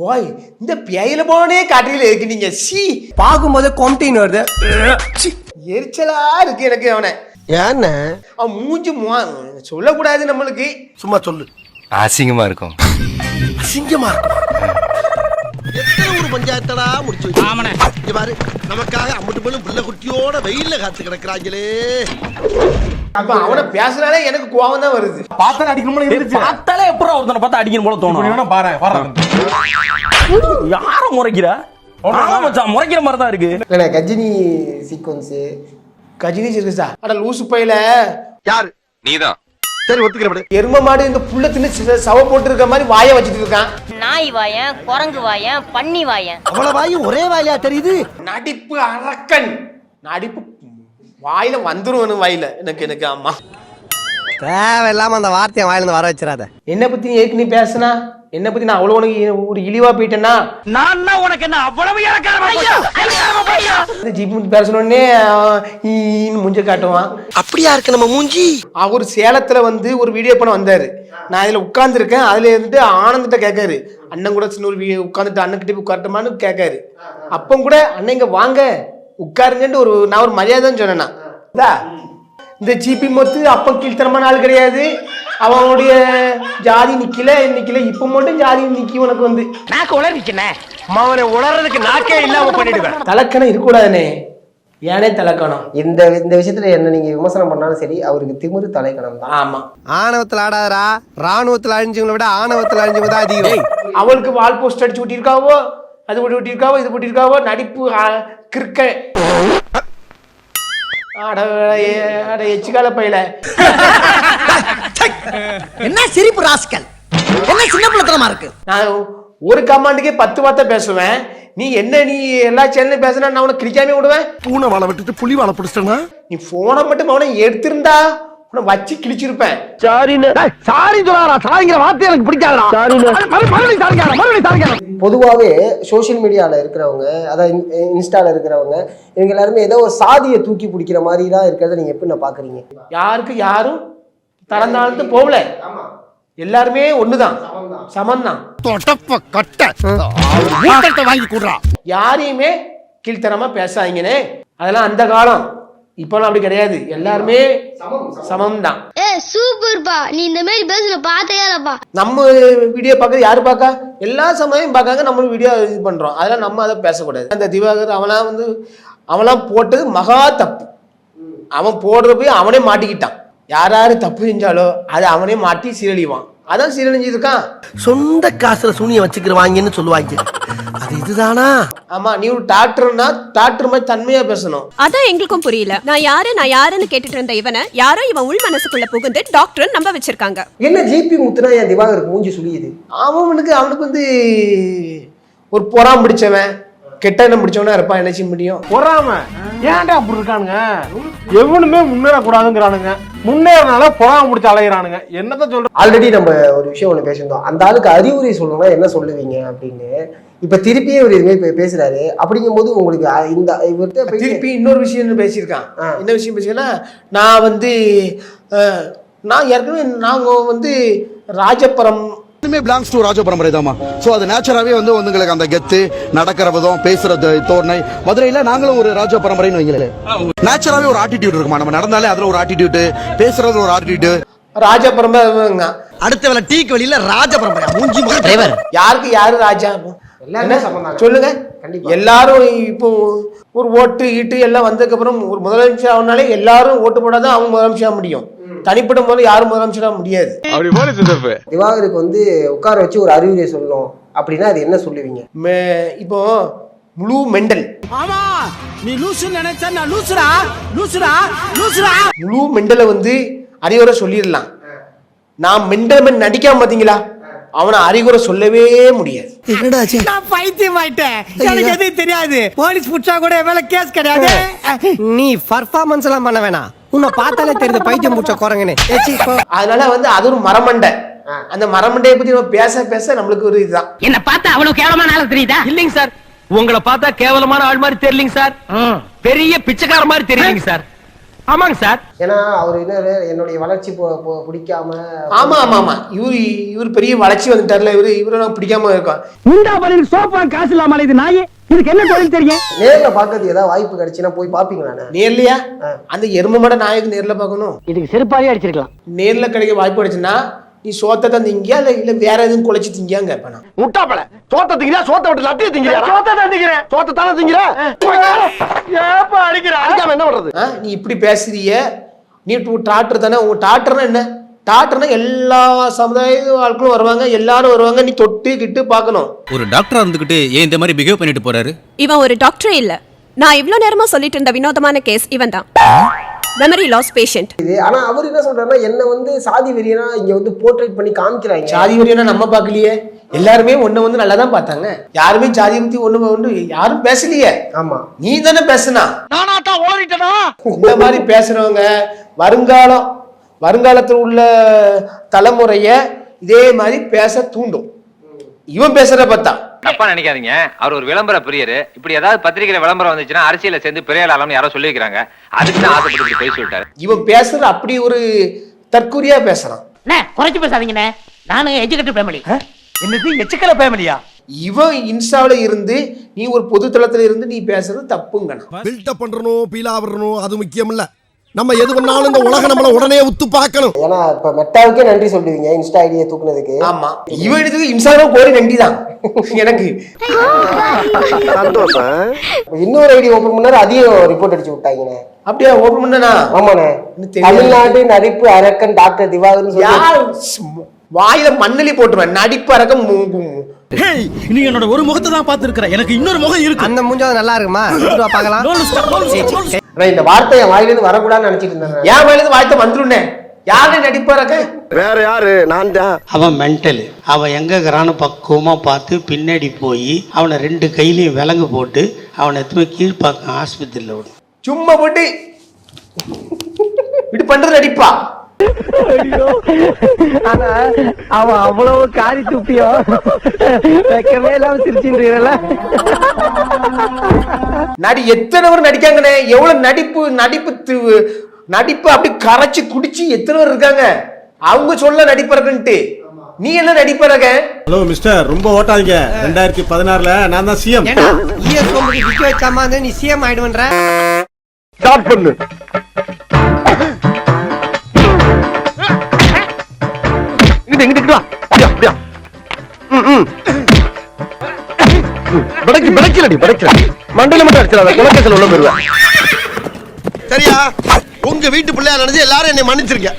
போய் இந்த பேயில போனே காட்டில இருக்கு நீங்க சி பார்க்கும்போது கொம்டின்னு வருது. எரிச்சலா இருக்கு எனக்கு அவனை. ஏண்ணே அவன் மூஞ்சி மு- சொல்லக்கூடாது நம்மளுக்கு. சும்மா சொல்லு. அசிங்கமா இருக்கும். அசிங்கமா இருக்கும். எத்தனை ஒரு பஞ்சாயத்தடா முடிச்சு இங்க பாரு நமக்காக அம்பட்டு போலும் பிள்ளை குட்டியோட வெயில்ல காத்து கிடக்குறாங்களே. அப்ப அவனை பேசுனாலே எனக்கு கோவம் தான் வருது. பார்த்தா அடிக்கணும் இருந்துச்சு. பார்த்தாலே எப்பறம் ஒருத்தனை பார்த்தா அடிக்கணும் போல தோணும். வேணா பாரு வர்றேன். யார முறைக்கிற? ஆமா மச்சான் முறைக்கிற மாதிரி தான் இருக்கு. இல்லைண்ணே கஜினி சீக்வன்ஸு கஜினி சிறுசா அட லூசு பையில. யாரு? நீதான். சரி ஒத்துக்கிறேன் எரும மாடு இந்த புள்ள தின்னு சவ போட்டு இருக்க மாதிரி வாயை வச்சுட்டு இருக்கான். நாய் வாயன் குரங்கு வாயன் பன்னி வாயன். அவ்வளவு வாயும் ஒரே வாயிலா தெரியுது. நடிப்பு அரக்கன். நடிப்பு வாயில வந்துரும் வாயில. எனக்கு எனக்கு ஆமா தேவையில்லாம அந்த வார்த்தையை வாயிலிருந்து வர வச்சிடாத. என்ன பத்தி நீ ஏற்கனவே பேசுனா? என்ன பத்தி நான் அவ்வளவு உனக்கு ஒரு இழிவா போயிட்டேன்னா? நான் உனக்கு என்ன அவ்வளவு இந்த ஜிப் பேசணுன்னே ஈன்னு முஞ்ச காட்டுவான். அப்படியா இருக்கு நம்ம மூஞ்சி? அவர் சேலத்துல வந்து ஒரு வீடியோ பண்ண வந்தாரு. நான் இதுல உட்கார்ந்துருக்கேன். அதுல இருந்துட்டு ஆனந்திட்ட கேட்காரு. அண்ணன் கூட சின்ன ஒரு வீடியோ உட்காந்துட்டு அண்ணன் கிட்ட போய் உட்காரட்டுமான்னு கேட்காரு. அப்போ கூட அண்ணன் இங்க வாங்க. உட்காருங்கன்ட்டு ஒரு நான் ஒரு மரியாதைன்னு சொன்னேன். நான். இதா, இந்த ஜிபி மொத்து அப்ப கீழ்த்தனமான ஆள் கிடையாது. அவனுடைய ஜாதி நிக்கல நிக்கல. இப்ப மட்டும் ஜாதி நிக்கி உனக்கு வந்து. நாக்கு உளறிச்சுனே அவனை உணர்றதுக்கு நாக்கே இல்லாம பண்ணிடுவேன். தலக்கணம் இருக்கக்கூடாதுனே. ஏனே தலக்கணம். இந்த இந்த விஷயத்துல என்ன நீங்க விமர்சனம் பண்ணாலும் சரி அவருக்கு திமிரு தலைக்கணம் தான். ஆமா. ஆணவத்தில் ஆடாதரா ராணுவத்தில் அழிஞ்சவங்களை விட ஆணவத்தில் அழிஞ்சவங்க தான் அதிகம். அவளுக்கு வால் போஸ்ட் அடிச்சு விட்டிருக்காவோ அது போட்டு விட்டிருக்காவோ இது போட்டிருக்காவோ நடிப்பு ஆ, கிறுக்க அட எச்சுக்கால பையில. என்ன சிரிப்பு ராஸ்கல்? என்ன சின்ன பிள்ளைத்தனமா இருக்கு? நான் ஒரு கமாண்டுக்கே பத்து வார்த்தை பேசுவேன். நீ என்ன நீ எல்லா சேனலும் பேசுனா நான் உனக்கு கிளிக்காமே விடுவேன்? பூனை வாழை விட்டுட்டு புலி வாழை பிடிச்சிட்டனா நீ போனை மட்டும் அவனை எடுத்திருந்தா உன்னை வச்சு கிழிச்சிருப்பேன். சாரி சொல்லாரா சாரிங்கிற வார்த்தை எனக்கு பிடிக்காதடா. மறுபடியும் சாரிங்க மறுபடியும் சாரிங்க பொதுவாகவே சோஷியல் மீடியாவில் இருக்கிறவங்க அதாவது இன்- இன்ஸ்டால இருக்கிறவங்க இவங்க எல்லாருமே ஏதோ ஒரு சாதியை தூக்கி பிடிக்கிற மாதிரி தான் இருக்கிறத நீங்க எப்படி நான் பாக்குறீங்க? யாருக்கு யாரும் தளர்ந்தாழ்ந்து போகல. எல்லாருமே ஒண்ணுதான். சமம்தான். தொடப்ப கட்ட. வாங்கி கூடுறா. யாரையுமே கீழ்த்தரமா பேசாதீங்கனே அதெல்லாம் அந்த காலம். இப்போலாம் அப்படி கிடையாது. எல்லாருமே சமம் தான் ஏ சூப்பர்ப்பா நீ இந்த மாதிரி பேசுன பார்த்தே இல்லப்பா நம்ம வீடியோ பார்க்க யாரு பார்க்கா? எல்லா சமயம் பார்க்காங்க நம்மளும் வீடியோ இது பண்றோம். அதெல்லாம் நம்ம அதை பேசக்கூடாது. அந்த திவாகர் அவனாம் வந்து அவனாம் போட்டது மகா தப்பு. அவன் போடுற போய் அவனே மாட்டிக்கிட்டான். யார் யாரு தப்பு செஞ்சாலோ அதை அவனே மாட்டி சீரழிவான். அதான் சீரழிஞ்சிருக்கான். சொந்த காசுல சூனிய வச்சுக்கிறவாங்கன்னு சொல்லுவாங்க. அது இதுதானா? ஆமா நீ ஒரு டாக்டர்னா டாக்டர் மாதிரி தன்மையா பேசணும். அதான் எங்களுக்கும் புரியல. நான் யாரு நான் யாருன்னு கேட்டுட்டு இருந்த இவனை யாரோ இவன் உள் மனசுக்குள்ள புகுந்து டாக்டர் நம்ப வச்சிருக்காங்க. என்ன ஜிபி முத்துனா என் திவாகருக்கு மூஞ்சி சுழியுது? அவனுக்கு அவனுக்கு வந்து ஒரு பொறாம பிடிச்சவன் கெட்ட எண்ணம் பிடிச்சவனா இருப்பான் என்ன செய்ய முடியும்? பொறாம. ஏன்டா அப்படி இருக்கானுங்க? எவனுமே முன்னேறக்கூடாதுங்கிறானுங்க. முன்னேறனால பொறாம முடிச்சு அலையிறானுங்க. என்னத்த சொல்ற ஆல்ரெடி நம்ம ஒரு விஷயம் ஒன்று பேசியிருந்தோம். அந்த ஆளுக்கு அறிவுரை சொல்லணும்னா என்ன சொல்லுவீங்க அப்படின்னு. இப்ப திருப்பியே இவர் இதுமாதிரி பே- பேசுறாரு. அப்படிங்கும்போது உங்களுக்கு அ- இந்த இவர்கிட்ட திருப்பி இன்னொரு விஷயம் பேசியிருக்கான். என்ன விஷயம் பேசினா நான் வந்து நான் ஏற்கனவே நாங்க வந்து ராஜபுரம் எல்லாமே பிலாங்ஸ் டு ராஜ பரம்பரை தாமா ஸோ அது நேச்சராகவே வந்து உங்களுக்கு அந்த கெத்து நடக்கிற விதம் பேசுற த- தோரணை. மதுரையில் நாங்களும் ஒரு ராஜ பரம்பரைன்னு வைங்களேன் நேச்சராகவே ஒரு ஆட்டிடியூட் இருக்குமா? நம்ம நடந்தாலே அதில் ஒரு ஆட்டிடியூட் பேசுறது ஒரு ஆட்டிடியூட் ராஜபுரம் அடுத்த வேலை டீக்கு வெளியில ராஜ பரம்பரை மூஞ்சி டிரைவர் யாருக்கு யாரு ராஜா. சொல்லுங்க. கண்டிப்பா. எல்லாரும் இப்போ ஒரு ஓட்டு ஈட்டு எல்லாம் வந்ததுக்கு அப்புறம் ஒரு முதலமைச்சர் ஆகுனாலே எல்லாரும் ஓட்டு போடாதான் அவங்க முதலமைச்சர் முடியும். தனிப்பட்ட முறையில் யாரும் முதலமைச்சர் ஆக முடியாது திவாகருக்கு வந்து உட்கார வச்சு ஒரு அறிவுரை சொல்லணும் அப்படின்னா அது என்ன சொல்லுவீங்க? மே- இப்போ முழு மெண்டல். ஆமா நீ லூசு நினைச்சா நான் லூசுடா லூசுடா லூசுடா. முழு மெண்டலை வந்து அறிவுரை சொல்லிடலாம். நான் மெண்டல் மென் நடிக்காம பாத்தீங்களா? அவனை அறிகுறை சொல்லவே முடியாது. என்னடா நான் பைத்தியம் ஆயிட்டேன். எனக்கு எதுவும் தெரியாது. போலீஸ் புடிச்சா கூட மேல கேஸ் கிடையாது. நீ பர்ஃபார்மன்ஸ் எல்லாம் பண்ண வேணாம். உன்னை பார்த்தாலே தெரியுது பைத்தியம் முடிச்ச குரங்குன்னு. அதனால வந்து அது ஒரு மரமண்டை. அந்த மரமண்டையை பத்தி நம்ம பேச பேச நம்மளுக்கு ஒரு இதுதான். என்ன பார்த்தா அவ்வளவு கேவலமான ஆளு தெரியுதா? இல்லைங்க சார். உங்களை பார்த்தா கேவலமான ஆள் மாதிரி தெரியலங்க சார். பெரிய பிச்சைக்கார மாதிரி தெரியுங்க சார். ஆமாங்க சார். ஏன்னா அவர் என்ன என்னுடைய வளர்ச்சி பிடிக்காம ஆமா ஆமா ஆமா. இவர் இவர் பெரிய வளர்ச்சி வந்துட்டார்ல இவரு இவரை பிடிக்காம இருக்கோம் முண்டா பதில் சோப்பா காசு இல்லாம இது நாயே. இதுக்கு என்ன தொழில் தெரியும்? நேர்ல பாக்கிறதுக்கு ஏதாவது வாய்ப்பு கிடைச்சுன்னா போய் பாப்பீங்களாண்ணே நேர்லயா? அந்த எரும மாட நாயக்கு நேர்ல பார்க்கணும். இதுக்கு செருப்பாலே அடிச்சிருக்கலாம். நேர்ல கிடைக்க வாய்ப்பு கிடைச்சுன்னா நீ சோத்தை தான் திங்கியா இல்ல இல்ல வேற எதுவும் குலைச்சு திங்கியாங்க கேட்பேன் நான். முட்டாப்பல. சோத்த திங்கிறியா? சோத்த விட்டு லட்டிய திங்கிறியா? சோத்த தான் திங்கிறேன். சோத்த தானே திங்கிற? ஏப்பா அடிக்கிற? அடிக்காம என்ன பண்றது? நீ இப்படி பேசுறிய. நீ டாக்டர் தானே. உங்க டாக்டர்னா என்ன? டாக்டர்னா எல்லா சமுதாய ஆட்களும் வருவாங்க எல்லாரும் வருவாங்க. நீ தொட்டு கிட்டு பார்க்கணும். ஒரு டாக்டரா இருந்துகிட்டு ஏன் இந்த மாதிரி பிஹேவ் பண்ணிட்டு போறாரு? இவன் ஒரு டாக்டரே இல்ல. நான் இவ்ளோ நேரமா சொல்லிட்டு இருந்த வினோதமான கேஸ் இவன் தான். மெமரி லாஸ் பேஷண்ட் இது ஆனா அவர் என்ன சொல்றாருன்னா என்ன வந்து சாதி வெறியனா இங்க வந்து போர்ட்ரேட் பண்ணி காமிக்கிறாங்க. ஜாதி வரியா நம்ம பார்க்கலையே. எல்லாருமே ஒன்ன வந்து நல்லா தான் பார்த்தாங்க. யாருமே ஜாதியை பத்தி ஒண்ணு ஒண்ணு யாரும் பேசலையே. ஆமா. நீ தானே பேசுனா? நானா தான் ஓடிட்டனா? இந்த மாதிரி பேசுறவங்க வருங்காலம் வருங்காலத்தில் உள்ள தலைமுறைய இதே மாதிரி பேச தூண்டும். இவன் பேசுறத பார்த்தா. தப்பா நினைக்காதீங்க. அவர் ஒரு விளம்பர பிரியரு. இப்படி ஏதாவது பத்திரிகையில விளம்பரம் வந்துச்சுன்னா அரசியல சேர்ந்து பெரிய ஆளாம்னு யாரோ சொல்லி வைக்கிறாங்க அதுக்கு தான் ஆசைப்பட்டு போய் சொல்லிட்டாரு இவன் பேசுற அப்படி ஒரு தற்கூரியா பேசுறான். குறைச்சு பேசாதீங்கண்ணே. நானு எஜுகேட்டட் ஃபேமிலி என்னது எச்சுக்கல ஃபேமிலியா இவன் இன்ஸ்டாவில் இருந்து நீ ஒரு பொது தளத்துல இருந்து நீ பேசுறது தப்புங்கண்ணா. பில்டப் பண்றணும் பீலா வரணும் அது முக்கியம் இல்ல நம்ம எது பண்ணாலும் இந்த உலகம் நம்மள உடனே உத்து பார்க்கணும். ஏன்னா இப்ப மெட்டாவுக்கே நன்றி சொல்லுவீங்க இன்ஸ்டா ஐடியை தூக்குனதுக்கு. ஆமா. இவன் இதுக்கு இன்ஸ்டாகிராம் கோரி நன்றி தான் எனக்கு. இன்னொரு ஐடி ஓபன் பண்ணாரு அதையும் ரிப்போர்ட் அடிச்சு விட்டாங்கண்ணே. அப்படியா ஓபன் பண்ணனா? ஆமாண்ணே. தமிழ்நாடு நடிப்பு அரக்கன் டாக்டர் திவாகர்னு சொல்லி வாயில மண்ணலி போட்டுருவேன் நடிப்பு அரக்கம் நீ என்னோட ஒரு முகத்தை தான் பாத்துருக்கற எனக்கு இன்னொரு முகம் இருக்கு. அந்த மூஞ்சாவது நல்லா இருக்குமா? பார்க்கலாம். நான் இந்த வார்த்தை என் வாயிலிருந்து வரக்கூடாதுன்னு நினைச்சிட்டு இருந்தேன். நான். என் வாயில வாய்த்த வந்துருனே யாரு நடிப்பு அரக்கன் வேற யாரு? நான் தான். அவன் மென்டல் அவன் எங்க இருக்கிறான்னு பக்குவமா பார்த்து பின்னாடி போய் அவனை ரெண்டு கையிலையும் விலங்கு போட்டு அவனை எடுத்து போய் கீழ்ப்பாக்கம் ஆஸ்பத்திரியில் விடும் சும்மா போட்டு. இப்படி பண்றது நடிப்பா ஆனா அவன் அவ்வளவு காரி துப்பியோ? வைக்கவே இல்லாம சிரிச்சுன்றீங்களா நடி எத்தனை பேர் நடிக்காங்கண்ணே? எவ்வளவு நடிப்பு நடிப்பு நடிப்பு அப்படி கரைச்சு குடிச்சு எத்தனை பேர் இருக்காங்க? அவங்க சொல்ல நடிப்பறக்குன்ட்டு நீ என்ன நடிப்பறக ஹலோ மிஸ்டர் ரொம்ப ஓட்டாதீங்க. ரெண்டாயிரத்தி பதினாறுல நான் தான் சிஎம் வைக்காம வந்து நீ சிஎம் ஆயிடுவன்ற? ஸ்டார்ட் பண்ணு. இங்கிட்டு இங்கிட்டு வா. அப்படியா படைக்கலடி மண்டையில மட்டும் அடிச்சிடாத குலக்கத்தில் உள்ள போயிருவேன் சரியா? உங்க வீட்டு பிள்ளையா நினைச்சு எல்லாரும் என்னை மன்னிச்சிருக்க